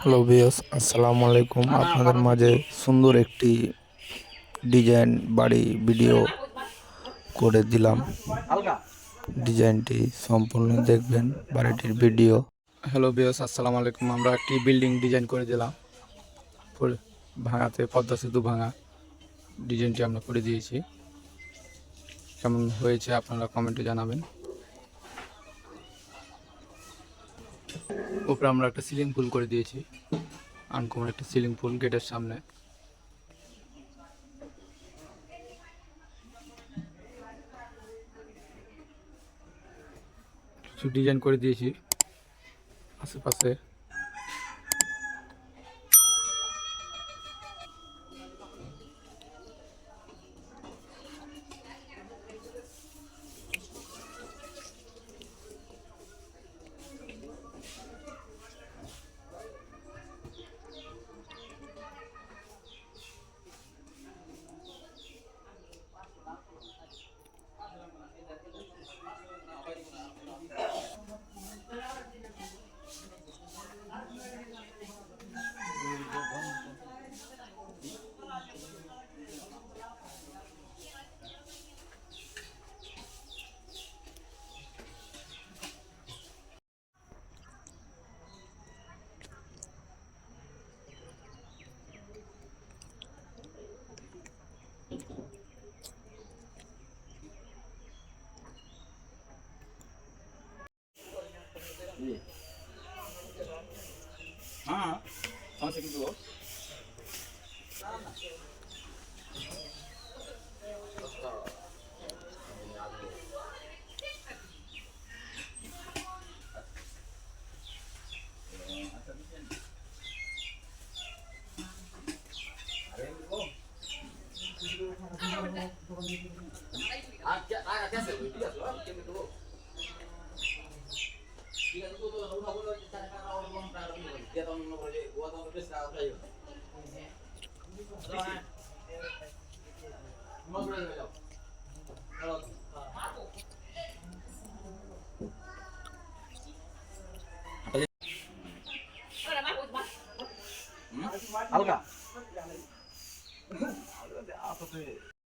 Hello বিয়স আসসালামু আলাইকুম আপনাদের মাঝে সুন্দর একটি ডিজাইন বাড়ি ভিডিও করে দিলাম। ডিজাইনটি সম্পূর্ণ দেখবেন বাড়িটির ভিডিও হ্যালো বিয়স আসসালামু আলাইকুম আমরা একটি বিল্ডিং ডিজাইন করে দিলাম। ভাঙাতে পদ্মা সেতু ভাঙা ডিজাইনটি আমরা করে দিয়েছি। কেমন হয়েছে আপনারা কমেন্টে জানাবেন। উপরে আমরা একটা সিলিং পুল করে দিয়েছি। আনকমন একটা সিলিং পুল গেটের সামনে। কিছু ডিজাইন করে দিয়েছি। আশেপাশে 예. 아, 방석이 누워. Ah, ah, ¿qué hace? ¿Qué hace? हलका